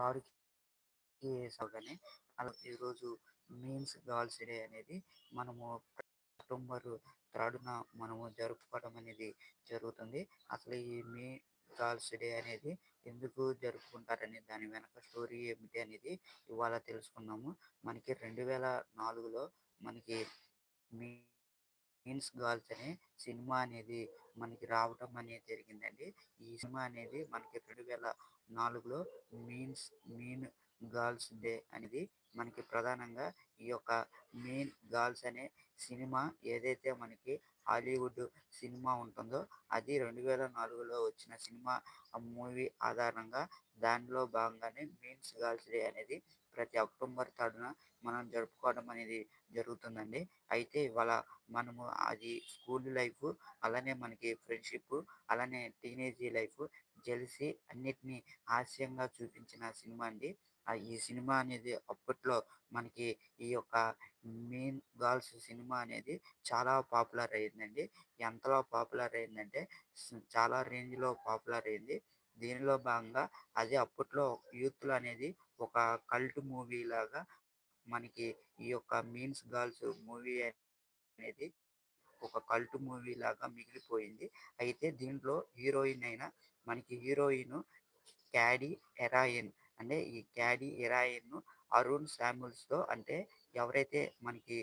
త్రాడుకి సగనే అలా ఈరోజు means girls day అనేది మనము అక్టోబర్ త్రాడున మనము జరుపుకోవడం అనేది జరుగుతుంది. అసలు ఈ మీ గర్ల్స్ డే అనేది ఎందుకు జరుపుకుంటారనే దాని వెనక స్టోరీ ఏమిటి అనేది ఇవాళ తెలుసుకున్నాము మనకి రెండు వేల నాలుగులో మనకి మీ మీన్స్ గర్ల్స్ అనే సినిమా అనేది మనకి రావటం అనేది జరిగిందండి. ఈ సినిమా అనేది మనకి రెండు వేల నాలుగులో మీన్స్ మీన్ గర్ల్స్ డే అనేది మనకి ప్రధానంగా ఈ యొక్క మెయిన్ గర్ల్స్ అనే సినిమా ఏదైతే మనకి హాలీవుడ్ సినిమా ఉంటుందో అది రెండు వేల నాలుగులో వచ్చిన సినిమా మూవీ ఆధారంగా దానిలో భాగంగానే మీన్స్ గర్ల్స్ డే అనేది ప్రతి అక్టోబర్ థర్డ్న మనం జరుపుకోవడం అనేది జరుగుతుందండి. అయితే ఇవాళ మనము అది స్కూల్ లైఫ్ అలానే మనకి ఫ్రెండ్షిప్ అలానే టీనేజీ లైఫ్ జెలిసి అన్నిటినీ హాస్యంగా చూపించిన సినిమా అండి. ఈ సినిమా అనేది అప్పట్లో మనకి ఈ యొక్క మెయిన్ గర్ల్స్ సినిమా అనేది చాలా పాపులర్ అయిందండి. ఎంతలో పాపులర్ అయిందంటే చాలా రేంజ్లో పాపులర్ అయింది. దీనిలో భాగంగా అది అప్పట్లో యూత్లో అనేది ఒక కల్ట్ మూవీ లాగా మనకి ఈ యొక్క మీన్స్ గర్ల్స్ మూవీ అనేది ఒక కల్ట్ మూవీ లాగా మిగిలిపోయింది. అయితే దీంట్లో హీరోయిన్ అయినా మనకి హీరోయిన్ క్యాడీ హెరాయిన్ అంటే ఈ క్యాడీ హెరాయిన్ అరుణ్ శామ్యుల్స్తో అంటే ఎవరైతే మనకి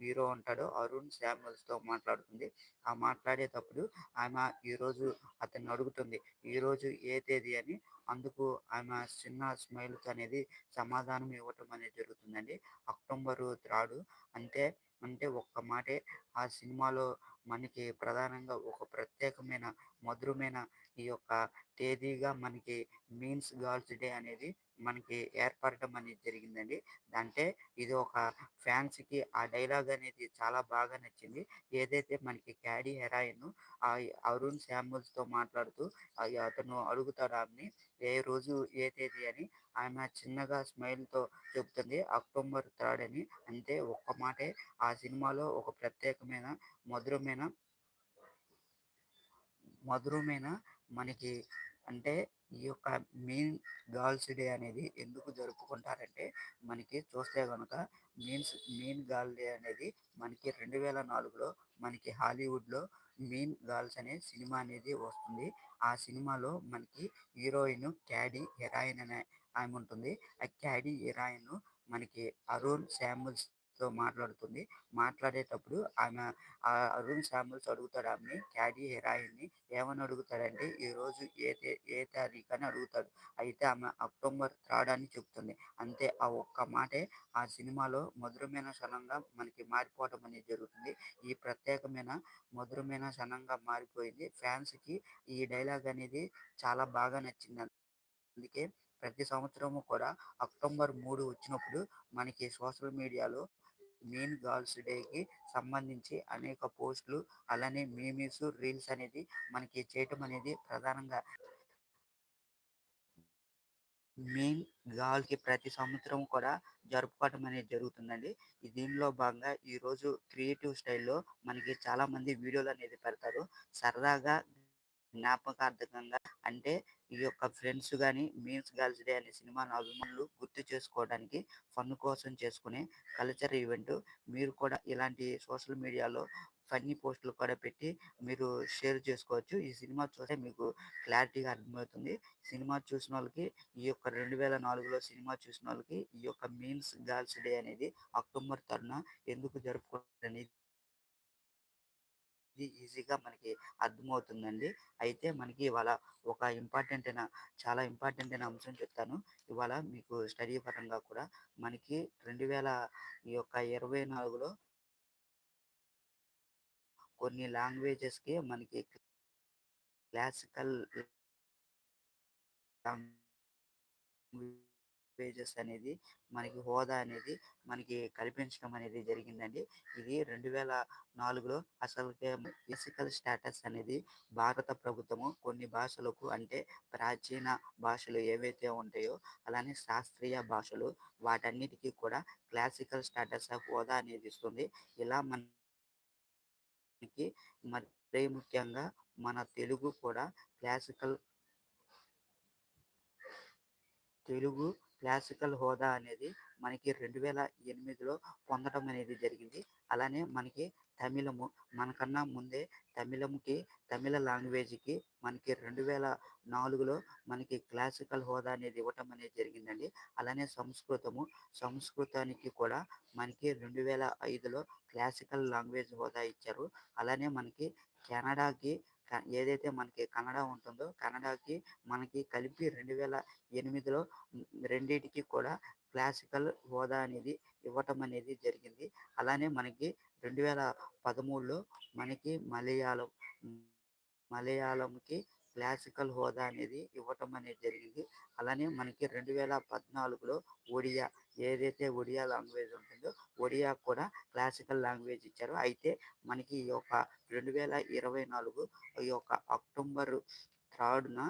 హీరో ఉంటాడో. అరుణ్ శామ్యుల్స్తో మాట్లాడుతుంది. ఆ మాట్లాడేటప్పుడు ఆమె ఈరోజు అతన్ని అడుగుతుంది. ఈరోజు ఏ తేదీ అని. అందుకు ఆమె చిన్న స్మైల్స్ అనేది సమాధానం ఇవ్వటం అనేది జరుగుతుందండి. అక్టోబర్ త్రాడు. అంటే అంటే ఒక్క మాటే ఆ సినిమాలో మనకి ప్రధానంగా ఒక ప్రత్యేకమైన మధురమైన ఈ యొక్క తేదీగా మనకి మీన్స్ గర్ల్స్ డే అనేది మనకి ఏర్పడటం అనేది జరిగిందండి. అంటే ఇది ఒక ఫ్యాన్స్కి ఆ డైలాగ్ అనేది చాలా బాగా నచ్చింది. ఏదైతే మనకి క్యాడీ హెరాయిన్ ఆ అరుణ్తో మాట్లాడుతూ అతను అడుగుతాడు ఆమెని ఏ రోజు ఏ తేదీ అని? ఆమె చిన్నగా స్మైల్తో చెబుతుంది అక్టోబర్ థర్డ్ అని. అంతే ఒక్క మాటే. ఆ సినిమాలో ఒక ప్రత్యేకమైన మధురమైన మధురమైన మనకి అంటే ఈ యొక్క మీన్ గర్ల్స్ డే అనేది ఎందుకు జరుపుకుంటారంటే మనకి చూస్తే కనుక మీన్స్ మీన్ గర్ల్ డే అనేది మనకి రెండు వేల నాలుగులో మనకి హాలీవుడ్లో మీన్ గర్ల్స్ అనే సినిమా అనేది వస్తుంది. ఆ సినిమాలో మనకి హీరోయిన్ క్యాడీ హెరాయిన్ అనే ఆమె ఉంటుంది. ఆ క్యాడీ హెరాయిన్ మనకి అరుణ్ శామ్యుల్స్ తో మాట్లాడుతుంది. మాట్లాడేటప్పుడు ఆమె ఆ అరుణ్ శామ్యుల్స్ అడుగుతాడు ఆమెని క్యాడీ హెరాయిన్ని ఏమని అడుగుతాడంటే ఈ రోజు ఏ తే ఏ తారీఖు అని అడుగుతాడు? అయితే ఆమె అక్టోబర్ థర్డ్ అని చెప్తుంది. అంతే ఆ ఒక్క మాటే ఆ సినిమాలో మధురమైన క్షణంగా మనకి మారిపోవడం అనేది జరుగుతుంది. ఈ ప్రత్యేకమైన మధురమైన క్షణంగా మారిపోయింది. ఫ్యాన్స్కి ఈ డైలాగ్ అనేది చాలా బాగా నచ్చింది. అందుకే ప్రతి సంవత్సరము కూడా అక్టోబర్ మూడు వచ్చినప్పుడు మనకి సోషల్ మీడియాలో మెయిన్ గర్ల్స్ డేకి సంబంధించి అనేక పోస్టులు అలానే మీమీస్ రీల్స్ అనేది మనకి చేయటం అనేది ప్రధానంగా మెయిన్ గర్ల్కి ప్రతి సంవత్సరం కూడా జరుపుకోవటం అనేది జరుగుతుందండి. దీనిలో భాగంగా ఈరోజు క్రియేటివ్ స్టైల్లో మనకి చాలా మంది వీడియోలు అనేది పెడతారు. సరదాగా జ్ఞాపకార్థకంగా అంటే ఈ యొక్క ఫ్రెండ్స్ కానీ మీన్స్ గర్ల్స్ డే అనే సినిమాను అభిమానులు గుర్తు చేసుకోవడానికి ఫన్ కోసం చేసుకునే కల్చర్ ఈవెంట్. మీరు కూడా ఇలాంటి సోషల్ మీడియాలో ఫన్నీ పోస్టులు కూడా పెట్టి మీరు షేర్ చేసుకోవచ్చు. ఈ సినిమా చూస్తే మీకు క్లారిటీగా అర్థమవుతుంది. సినిమా చూసిన వాళ్ళకి ఈ యొక్క రెండు వేల నాలుగులో సినిమా చూసిన వాళ్ళకి ఈ యొక్క మీన్స్ గర్ల్స్ డే అనేది అక్టోబర్ థర్డ్న ఎందుకు జరుపుకోవాలని ఇది ఈజీగా మనకి అర్థమవుతుందండి. అయితే మనకి ఇవాళ ఒక ఇంపార్టెంట్ అయిన చాలా ఇంపార్టెంట్ అయిన అంశం చెప్తాను. ఇవాళ మీకు స్టడీ పరంగా కూడా మనకి రెండు వేల ఈ యొక్క ఇరవై నాలుగులో కొన్ని లాంగ్వేజెస్కి మనకి క్లాసికల్ పేజెస్ అనేది మనకి హోదా అనేది మనకి కల్పించడం అనేది జరిగిందండి. ఇది రెండు వేల నాలుగులో అసలు ఫిజికల్ స్టేటస్ అనేది భారత ప్రభుత్వము కొన్ని భాషలకు అంటే ప్రాచీన భాషలు ఏవైతే ఉంటాయో అలానే శాస్త్రీయ భాషలు వాటన్నిటికీ కూడా క్లాసికల్ స్టేటస్ ఆఫ్ హోదా అనేది ఇస్తుంది. ఇలా మనకి మరీ ముఖ్యంగా మన తెలుగు కూడా క్లాసికల్ తెలుగు క్లాసికల్ హోదా అనేది మనకి రెండు వేల ఎనిమిదిలో పొందడం అనేది జరిగింది. అలానే మనకి తమిళము మనకన్నా ముందే తమిళంకి తమిళ లాంగ్వేజ్కి మనకి రెండు వేల నాలుగులో మనకి క్లాసికల్ హోదా అనేది ఇవ్వటం అనేది జరిగిందండి. అలానే సంస్కృతము సంస్కృతానికి కూడా మనకి రెండు వేల ఐదులో క్లాసికల్ లాంగ్వేజ్ హోదా ఇచ్చారు. అలానే మనకి కెనడాకి ఏదైతే మనకి కన్నడ ఉంటుందో కన్నడకి మనకి కలిపి రెండు వేల ఎనిమిదిలో రెండింటికి కూడా క్లాసికల్ హోదా అనేది ఇవ్వటం అనేది జరిగింది. అలానే మనకి రెండు వేల పదమూడులో మనకి మలయాళం మలయాళంకి క్లాసికల్ హోదా అనేది ఇవ్వటం అనేది జరిగింది. అలానే మనకి రెండు వేల పద్నాలుగులో ఒడియా ఏదైతే ఒడియా లాంగ్వేజ్ ఉంటుందో ఒడియా కూడా క్లాసికల్ లాంగ్వేజ్ ఇచ్చారు. అయితే మనకి ఈ యొక్క రెండు వేల ఇరవై నాలుగు ఈ యొక్క అక్టోబర్ థర్డ్న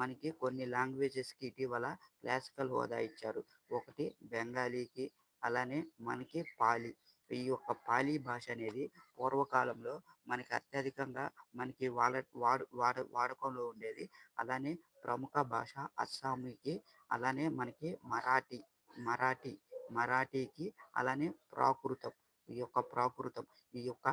మనకి కొన్ని లాంగ్వేజెస్కి ఇటీవల క్లాసికల్ హోదా ఇచ్చారు. ఒకటి బెంగాలీకి అలానే మనకి పాలి. ఈ యొక్క పాలీ భాష అనేది పూర్వకాలంలో మనకి అత్యధికంగా మనకి వాడ వాడు వాడ వాడకంలో ఉండేది. అలానే ప్రముఖ భాష అస్సామీకి అలానే మనకి మరాఠీ మరాఠీ మరాఠీకి అలానే ప్రాకృతం ఈ యొక్క ప్రాకృతం ఈ యొక్క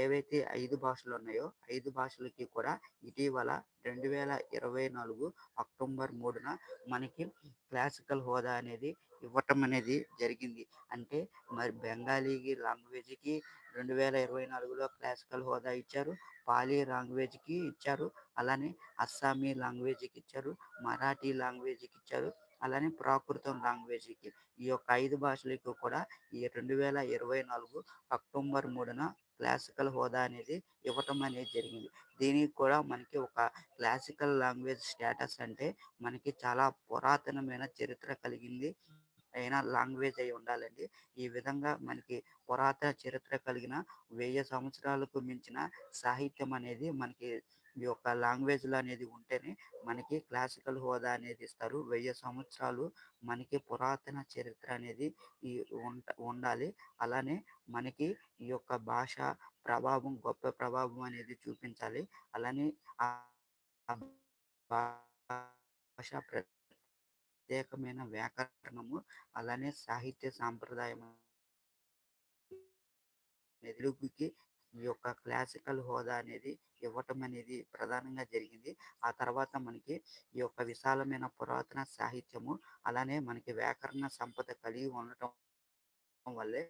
ఏవైతే ఐదు భాషలు ఉన్నాయో ఐదు భాషలకి కూడా ఇటీవల రెండు వేల ఇరవై నాలుగు అక్టోబర్ మూడున మనకి క్లాసికల్ హోదా అనేది ఇవ్వటం అనేది జరిగింది. అంటే మరి బెంగాలీ లాంగ్వేజ్కి రెండు వేల ఇరవై నాలుగులో క్లాసికల్ హోదా ఇచ్చారు. పాలీ లాంగ్వేజ్కి ఇచ్చారు. అలానే అస్సామీ లాంగ్వేజ్కి ఇచ్చారు. మరాఠీ లాంగ్వేజ్కి ఇచ్చారు. అలానే ప్రాకృతం లాంగ్వేజ్కి. ఈ యొక్క ఐదు భాషలకు కూడా ఈ రెండు వేల ఇరవై నాలుగు అక్టోబర్ మూడున క్లాసికల్ హోదా అనేది ఇవ్వటం అనేది జరిగింది. దీనికి కూడా మనకి ఒక క్లాసికల్ లాంగ్వేజ్ స్టేటస్ అంటే మనకి చాలా పురాతనమైన చరిత్ర కలిగింది. అయినా లాంగ్వేజ్ అయి ఉండాలండి. ఈ విధంగా మనకి పురాతన చరిత్ర కలిగిన వెయ్యి సంవత్సరాలకు మించిన సాహిత్యం అనేది మనకి ఈ యొక్క లాంగ్వేజ్లో అనేది ఉంటేనే మనకి క్లాసికల్ హోదా అనేది ఇస్తారు. వెయ్యి సంవత్సరాలు మనకి పురాతన చరిత్ర అనేది ఈ ఉండాలి. అలానే మనకి ఈ యొక్క భాష ప్రభావం గొప్ప ప్రభావం అనేది చూపించాలి. అలానే ఆ భాష ప్రత్యేకమైన వ్యాకరణము అలానే సాహిత్య సాంప్రదాయం తెలుగుకి ఈ యొక్క క్లాసికల్ హోదా అనేది ఇవ్వటం అనేది ప్రధానంగా జరిగింది. ఆ తర్వాత మనకి ఈ యొక్క విశాలమైన పురాతన సాహిత్యము అలానే మనకి వ్యాకరణ సంపద కలిగి ఉండటం వల్లే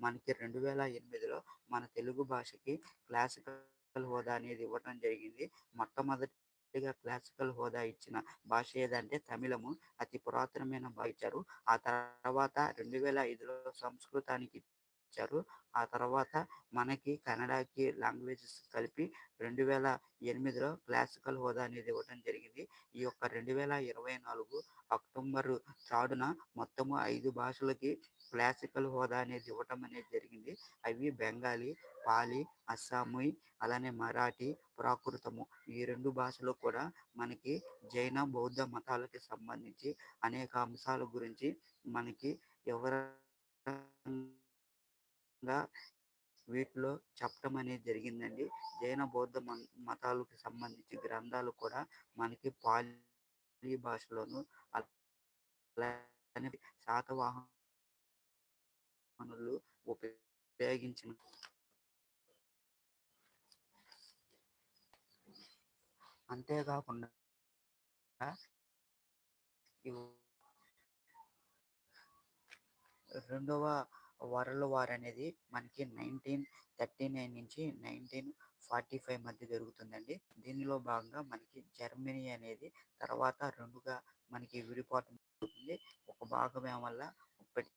మనకి రెండు వేల ఎనిమిదిలో మన తెలుగు భాషకి క్లాసికల్ హోదా అనేది ఇవ్వటం జరిగింది. మొట్టమొదటి పూర్తిగా క్లాసికల్ హోదా ఇచ్చిన భాష ఏదంటే తమిళము అతి పురాతనమైన భాష ఇచ్చారు. ఆ తర్వాత రెండు వేల ఐదులో సంస్కృతానికి ఇచ్చారు. ఆ తర్వాత మనకి కన్నడకి లాంగ్వేజెస్ కలిపి రెండు వేల ఎనిమిదిలో క్లాసికల్ హోదా అనేది ఇవ్వడం జరిగింది. ఈ యొక్క రెండు వేల ఇరవై నాలుగు అక్టోబర్ థర్డ్న మొత్తము ఐదు భాషలకి క్లాసికల్ హోదా అనేది ఇవ్వటం అనేది జరిగింది. అవి బెంగాలీ పాలి అస్సామీ అలానే మరాఠీ ప్రాకృతము ఈ రెండు భాషలు కూడా మనకి జైన బౌద్ధ మతాలకి సంబంధించి అనేక అంశాల గురించి మనకి ఎవర వీటిలో చెప్పడం అనేది జరిగిందండి. జైన బౌద్ధ మతాలకు సంబంధించి గ్రంథాలు కూడా మనకి పాలి భాషలోను అలానే శాతవాహనులు ఉపయోగించిన అంతేకాకుండా రెండవ వరల్డ్ వార్ అనేది మనకి నైన్టీన్ థర్టీ నైన్ నుంచి నైన్టీన్ ఫార్టీ ఫైవ్ మధ్య జరుగుతుందండి. దీనిలో భాగంగా మనకి జర్మనీ అనేది తర్వాత రెండుగా మనకి విడిపోవటం జరుగుతుంది. ఒక భాగం వల్ల ఇప్పటి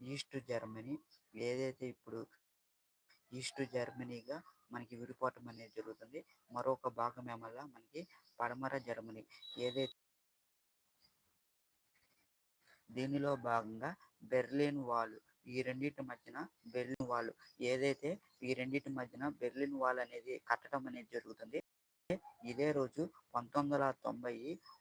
ఈస్ట్ జర్మనీ ఏదైతే ఇప్పుడు ఈస్ట్ జర్మనీగా మనకి విడిపోవటం అనేది జరుగుతుంది. మరొక భాగం వల్ల మనకి పడమర జర్మనీ ఏదైతే దీనిలో భాగంగా బెర్లిన్ వాల్ ఈ రెండింటి మధ్యన బెర్లిన్ వాల్. ఏదైతే ఈ రెండింటి మధ్యన బెర్లిన్ వాల్ అనేది కట్టడం అనేది జరుగుతుంది ఇదే రోజు పంతొమ్మిది వందల తొంభై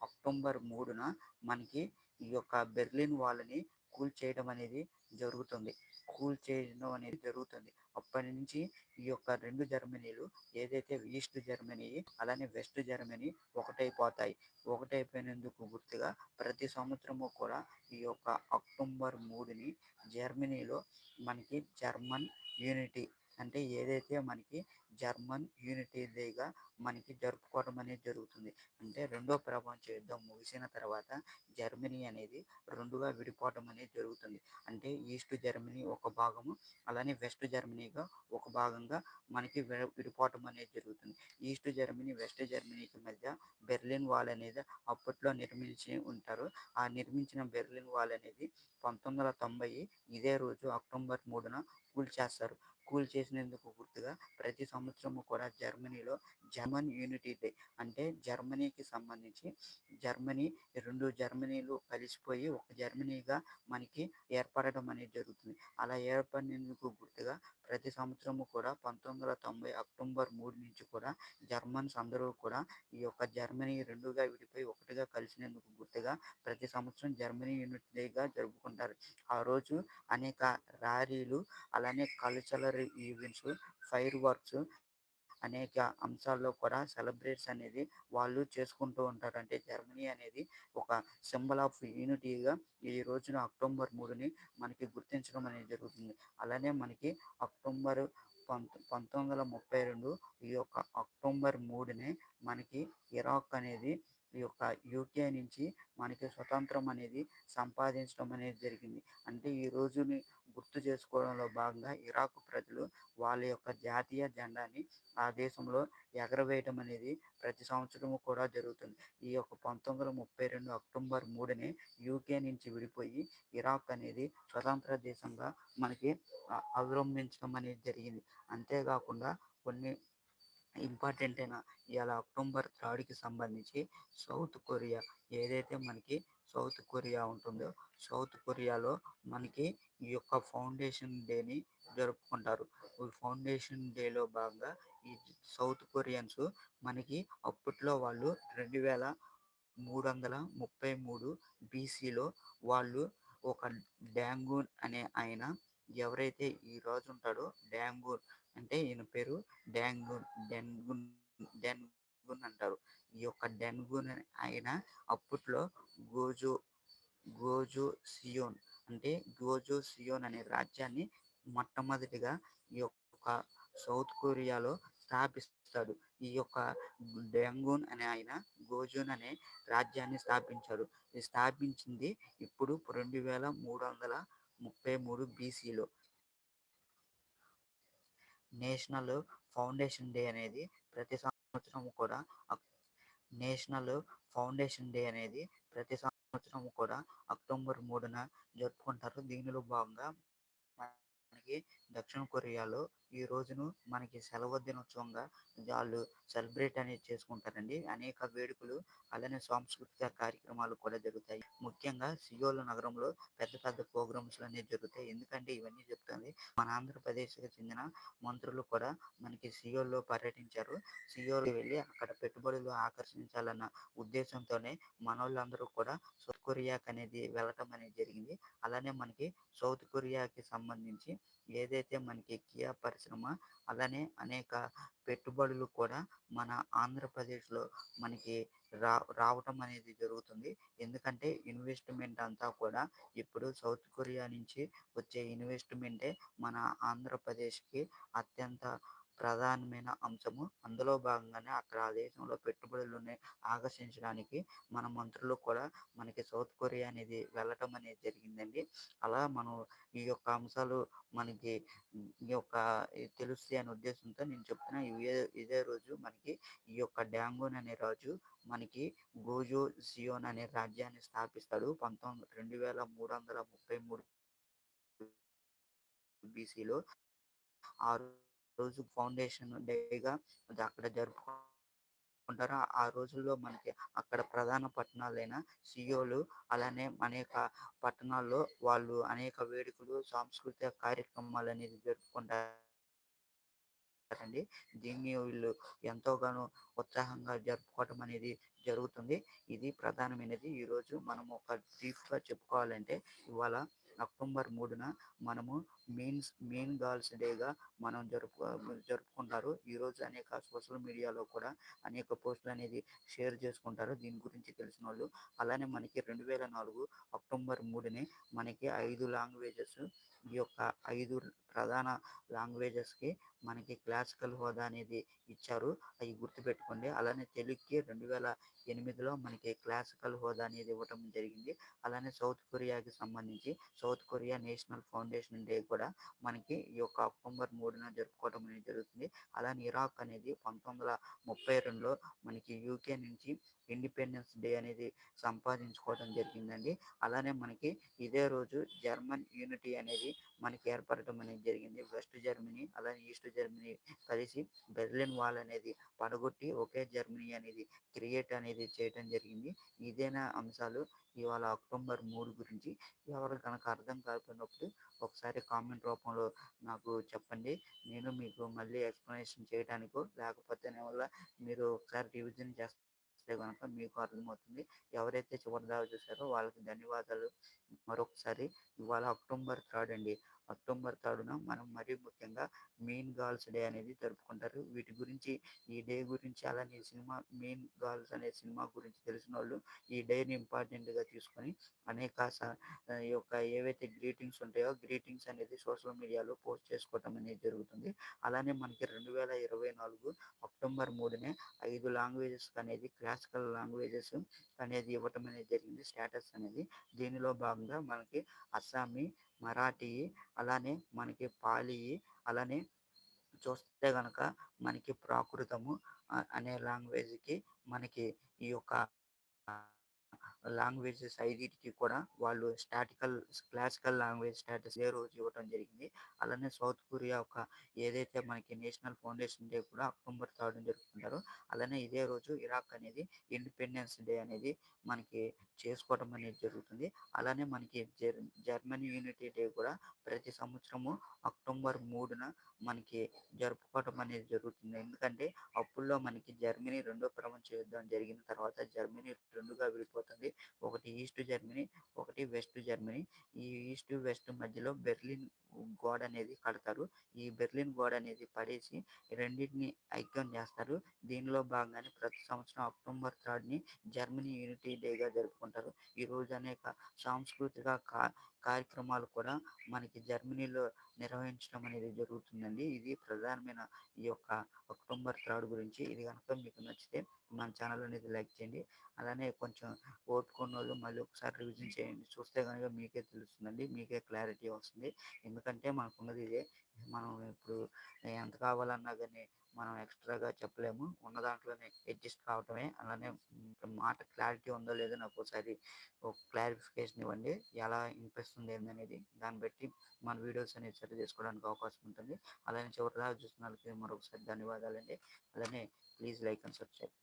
అక్టోబర్ మూడున మనకి ఈ యొక్క బెర్లిన్ వాల్ని కూల్ చేయడం అనేది జరుగుతుంది. కూల్ చేయడం అనేది జరుగుతుంది. అప్పటి నుంచి ఈ యొక్క రెండు జర్మనీలు ఏదైతే ఈస్ట్ జర్మనీ అలానే వెస్ట్ జర్మనీ ఒకటైపోతాయి. ఒకటైపోయినందుకు గుర్తుగా ప్రతి సంవత్సరము కూడా ఈ యొక్క అక్టోబర్ మూడుని జర్మనీలో మనకి జర్మన్ యూనిటీ అంటే ఏదైతే మనకి జర్మన్ యూనిటీ డేగా మనకి జరుపుకోవడం అనేది జరుగుతుంది. అంటే రెండో ప్రపంచ యుద్ధం ముగిసిన తర్వాత జర్మనీ అనేది రెండుగా విడిపోవడం అనేది జరుగుతుంది. అంటే ఈస్ట్ జర్మనీ ఒక భాగము అలానే వెస్ట్ జర్మనీగా ఒక భాగంగా మనకి వి- విడిపోవటం అనేది జరుగుతుంది. ఈస్ట్ జర్మనీ వెస్ట్ జర్మనీకి మధ్య బెర్లిన్ వాల్ అనేది అప్పట్లో నిర్మించి ఉంటారు. ఆ నిర్మించిన బెర్లిన్ వాల్ అనేది పంతొమ్మిది వందల తొంభై ఇదే రోజు అక్టోబర్ మూడున కూల్చేస్తారు. కూల్ చేసినందుకు గుర్తుగా ప్రతి సంవత్సరము కూడా జర్మనీలో జర్మన్ యూనిటీ డే అంటే జర్మనీకి సంబంధించి జర్మనీ రెండు జర్మనీలు కలిసిపోయి ఒక జర్మనీగా మనకి ఏర్పడడం అనేది జరుగుతుంది. అలా ఏర్పడినందుకు గుర్తుగా ప్రతి సంవత్సరము కూడా పంతొమ్మిది వందల తొంభై అక్టోబర్ మూడు నుంచి కూడా జర్మన్స్ అందరూ కూడా ఈ యొక్క జర్మనీ రెండుగా విడిపోయి ఒకటిగా కలిసినందుకు గుర్తుగా ప్రతి సంవత్సరం జర్మనీ యూనిట్ డేగా జరుపుకుంటారు. ఆ రోజు అనేక ర్యాలీలు అలానే కల్చరల్ ఈవెంట్స్ ఫైర్ వర్క్స్ అనేక అంశాల్లో కూడా సెలబ్రేట్స్ అనేది వాళ్ళు చేసుకుంటూ ఉంటారు. అంటే జర్మనీ అనేది ఒక సింబల్ ఆఫ్ యూనిటీగా ఈ రోజున అక్టోబర్ మూడుని మనకి గుర్తించడం అనేది జరుగుతుంది. అలానే మనకి అక్టోబర్ పంతొమ్మిది వందల ముప్పై రెండు ఈ యొక్క అక్టోబర్ మూడునే మనకి ఇరాక్ అనేది ఈ యొక్క యూకే నుంచి మనకి స్వతంత్రం అనేది సంపాదించడం అనేది జరిగింది. అంటే ఈ రోజుని గుర్తు చేసుకోవడంలో భాగంగా ఇరాక్ ప్రజలు వాళ్ళ యొక్క జాతీయ జెండాని ఆ దేశంలో ఎగరవేయటం అనేది ప్రతి సంవత్సరము కూడా జరుగుతుంది. ఈ యొక్క పంతొమ్మిది వందల ముప్పై రెండు అక్టోబర్ మూడుని యూకే నుంచి విడిపోయి ఇరాక్ అనేది స్వతంత్ర దేశంగా మనకి అవలంబించడం అనేది జరిగింది. అంతేకాకుండా కొన్ని ఇంపార్టెంట్ అయిన ఇవాళ అక్టోబర్ థర్డ్కి సంబంధించి సౌత్ కొరియా ఏదైతే మనకి సౌత్ కొరియా ఉంటుందో సౌత్ కొరియాలో మనకి ఈ యొక్క ఫౌండేషన్ డేని జరుపుకుంటారు. ఈ ఫౌండేషన్ డేలో భాగంగా ఈ సౌత్ కొరియన్స్ మనకి అప్పట్లో వాళ్ళు రెండు వేల మూడు వందల ముప్పై మూడు బీసీలో వాళ్ళు ఒక డ్యాంగూన్ అనే ఆయన ఎవరైతే ఈ రోజు ఉంటాడో డ్యాంగూన్ అంటే ఈయన పేరు డ్యాంగున్ డెన్గున్ డెన్గున్ అంటారు. ఈ యొక్క డెన్గున్ ఆయన అప్పట్లో గోజో గోజో సియోన్ అంటే గోజో సియోన్ అనే రాజ్యాన్ని మొట్టమొదటిగా ఈ యొక్క సౌత్ కొరియాలో స్థాపిస్తాడు. ఈ యొక్క డెంగూన్ అనే ఆయన గోజూన్ అనే రాజ్యాన్ని స్థాపించాడు. ఇది స్థాపించింది ఇప్పుడు రెండు వేల మూడు వందల ముప్పై మూడు బీసీలో నేషనల్ ఫౌండేషన్ డే అనేది ప్రతి సంవత్సరం కూడా నేషనల్ ఫౌండేషన్ డే అనేది ప్రతి సంవత్సరం కూడా అక్టోబర్ మూడున జరుపుకుంటారు. దీనిలో భాగంగా మనకి దక్షిణ కొరియాలో ఈ రోజును మనకి సెలవు దినోత్సవంగా వాళ్ళు సెలబ్రేట్ అనేది చేసుకుంటారండి. అనేక వేడుకలు అలానే సాంస్కృతిక కార్యక్రమాలు కూడా జరుగుతాయి. ముఖ్యంగా సియోల్ నగరంలో పెద్ద పెద్ద ప్రోగ్రామ్స్ అనేవి జరుగుతాయి. ఎందుకంటే ఇవన్నీ చెప్తుంది మన ఆంధ్రప్రదేశ్కి చెందిన మంత్రులు కూడా మనకి సియోల్లో పర్యటించారు. సియోలు వెళ్ళి అక్కడ పెట్టుబడులు ఆకర్షించాలన్న ఉద్దేశంతోనే మనోళ్ళందరూ కూడా సౌత్ కొరియాకి అనేది వెళ్ళటం అనేది జరిగింది. అలానే మనకి సౌత్ కొరియాకి సంబంధించి ఏదైతే మనకి కియా పరిశ్రమ అలానే అనేక పెట్టుబడులు కూడా మన ఆంధ్రప్రదేశ్లో మనకి రా రావటం అనేది జరుగుతుంది. ఎందుకంటే ఇన్వెస్ట్మెంట్ అంతా కూడా ఇప్పుడు సౌత్ కొరియా నుంచి వచ్చే ఇన్వెస్ట్మెంటే మన ఆంధ్రప్రదేశ్కి అత్యంత ప్రధానమైన అంశము. అందులో భాగంగానే అక్కడ ఆ దేశంలో పెట్టుబడులను ఆకర్షించడానికి మన మంత్రులు కూడా మనకి సౌత్ కొరియా అనేది వెళ్ళటం అనేది జరిగిందండి. అలా మనం ఈ యొక్క అంశాలు మనకి ఈ యొక్క ఈ తెలుస్తాయి అనే ఉద్దేశంతో నేను చెప్తున్నా ఇదే ఇదే రోజు మనకి ఈ యొక్క డ్యాంగోన్ అనే రాజు మనకి గోజో సియోన్ అనే రాజ్యాన్ని స్థాపిస్తాడు. పంతొమ్మిది రెండు వేల మూడు వందల ముప్పై మూడు బీసీలో ఆరు రోజు ఫౌండేషన్ డేగా అది అక్కడ జరుపుకుంటారు. ఆ రోజుల్లో మనకి అక్కడ ప్రధాన పట్టణాలైన సియోలు అలానే అనేక పట్టణాల్లో వాళ్ళు అనేక వేడుకలు సాంస్కృతిక కార్యక్రమాలు అనేది జరుపుకుంటారు అండి దీన్ని వీళ్ళు ఎంతోగానో ఉత్సాహంగా జరుపుకోవటం అనేది జరుగుతుంది. ఇది ప్రధానమైనది. ఈ రోజు మనం ఒక బ్రీఫ్గా చెప్పుకోవాలంటే ఇవాళ అక్టోబర్ మూడున మనము మెయిన్స్ మెయిన్ గర్ల్స్ డేగా మనం జరుపు జరుపుకుంటారు. ఈరోజు అనేక సోషల్ మీడియాలో కూడా అనేక పోస్టులు అనేది షేర్ చేసుకుంటారు. దీని గురించి తెలిసిన వాళ్ళు. అలానే మనకి రెండు వేల నాలుగు అక్టోబర్ మూడుని మనకి ఐదు లాంగ్వేజెస్ ఈ యొక్క ఐదు ప్రధాన లాంగ్వేజెస్కి మనకి క్లాసికల్ హోదా అనేది ఇచ్చారు. అవి గుర్తుపెట్టుకోండి. అలానే తెలుగుకి రెండు వేల ఎనిమిదిలో మనకి క్లాసికల్ హోదా అనేది ఇవ్వటం జరిగింది. అలానే సౌత్ కొరియాకి సంబంధించి South Korea national foundation day కూడా మనకి ఈ యొక్క అక్టోబర్ మూడున జరుపుకోవడం అనేది జరుగుతుంది. అలానే ఇరాక్ అనేది పంతొమ్మిది వందల ముప్పై రెండులో మనకి యూకే నుంచి ఇండిపెండెన్స్ డే అనేది సంపాదించుకోవడం జరిగిందండి. అలానే మనకి ఇదే రోజు జర్మన్ యూనిటీ అనేది మనకి ఏర్పడటం అనేది జరిగింది. వెస్ట్ జర్మనీ అలానే ఈస్ట్ జర్మనీ కలిసి బెర్లిన్ వాల్ అనేది పడగొట్టి ఒకే జర్మనీ అనేది క్రియేట్ అనేది చేయటం జరిగింది. ఇదేనా అంశాలు ఇవాళ అక్టోబర్ మూడు గురించి ఎవరు కనుక అర్థం కాకపోయినప్పుడు ఒకసారి కామెంట్ రూపంలో నాకు చెప్పండి. నేను మీకు మళ్ళీ ఎక్స్ప్లెనేషన్ చేయడానికో లేకపోతే వల్ల మీరు ఒకసారి రివిజన్ చేస్తే కనుక మీకు అర్థమవుతుంది. ఎవరైతే చివరి దాకా చూసారో వాళ్ళకి ధన్యవాదాలు. మరొకసారి ఇవాళ అక్టోబర్ థర్డ్ అండి. అక్టోబర్ థర్డ్న మనం మరీ ముఖ్యంగా మెయిన్ గర్ల్స్ డే అనేది జరుపుకుంటారు. వీటి గురించి ఈ డే గురించి అలానే ఈ సినిమా మెయిన్ గర్ల్స్ అనే సినిమా గురించి తెలిసిన వాళ్ళు ఈ డేని ఇంపార్టెంట్గా తీసుకొని అనేక స- ఈ యొక్క ఏవైతే గ్రీటింగ్స్ ఉంటాయో గ్రీటింగ్స్ అనేది సోషల్ మీడియాలో పోస్ట్ చేసుకోవటం అనేది జరుగుతుంది. అలానే మనకి రెండు వేల ఇరవై నాలుగు అక్టోబర్ మూడునే ఐదు లాంగ్వేజెస్ అనేది క్లాసికల్ లాంగ్వేజెస్ అనేది ఇవ్వటం అనేది జరిగింది స్టేటస్ అనేది. దీనిలో భాగంగా మనకి అస్సామీ మరాఠీ అలానే మనకి పాలీ అలానే చూస్తే గనక మనకి ప్రాకృతము అనే లాంగ్వేజ్కి మనకి ఈ యొక్క లాంగ్వేజెస్ ఐదింటికి కూడా వాళ్ళు స్టాటికల్ క్లాసికల్ లాంగ్వేజ్ స్టేటస్ ఏ రోజు ఇవ్వడం జరిగింది. అలానే సౌత్ కొరియా ఒక ఏదైతే మనకి నేషనల్ ఫౌండేషన్ డే కూడా అక్టోబర్ థర్డ్ జరుపుకుంటారు. అలానే ఇదే రోజు ఇరాక్ అనేది ఇండిపెండెన్స్ డే అనేది మనకి చేసుకోవడం అనేది జరుగుతుంది. అలానే మనకి జర్ జర్మనీ యూనిటీ డే కూడా ప్రతి సంవత్సరము అక్టోబర్ మూడున మనకి జరుపుకోవడం అనేది జరుగుతుంది. ఎందుకంటే అప్పుల్లో మనకి జర్మనీ రెండో ప్రపంచ యుద్ధం జరిగిన తర్వాత జర్మనీ రెండుగా విడిపోతుంది. ఒకటి ఈస్ట్ జర్మనీ ఒకటి వెస్ట్ జర్మనీ. ఈ ఈస్ట్ వెస్ట్ మధ్యలో బెర్లిన్ గోడ అనేది కడతారు. ఈ బెర్లిన్ గోడ అనేది పడేసి రెండింటిని ఐక్యం చేస్తారు. దీనిలో భాగంగానే ప్రతి సంవత్సరం అక్టోబర్ థర్డ్ని జర్మనీ యూనిటీ డేగా జరుపుకుంటారు. ఈ రోజు అనేక సాంస్కృతిక కార్యక్రమాలు కూడా మనకి జర్మనీలో నిర్వహించడం అనేది జరుగుతుందండి. ఇది ప్రధానమైన ఈ యొక్క అక్టోబర్ థర్డ్ గురించి. ఇది కనుక మీకు నచ్చితే మన ఛానల్ అనేది లైక్ చేయండి. అలానే కొంచెం ఓపుకున్న వాళ్ళు మళ్ళీ ఒకసారి రివిజన్ చేయండి. చూస్తే కనుక మీకే తెలుస్తుందండి మీకే క్లారిటీ వస్తుంది. ఎందుకంటే మనకున్నది ఇదే మనం ఇప్పుడు ఎంత కావాలన్నా కానీ మనం ఎక్స్ట్రాగా చెప్పలేము. ఉన్న దాంట్లోనే అడ్జస్ట్ కావటమే. అలానే మాట క్లారిటీ ఉందో లేదో నాకు ఒకసారి ఒక క్లారిఫికేషన్ ఇవ్వండి. ఎలా వినిపిస్తుంది ఏందనేది. దాన్ని బట్టి మన వీడియోస్ అనేది సరి చేసుకోవడానికి అవకాశం ఉంటుంది. అలానే చివరిదాకా చూసిన వాళ్ళకి మరొకసారి ధన్యవాదాలండి. అలానే ప్లీజ్ లైక్ అండ్ సబ్స్క్రైబ్.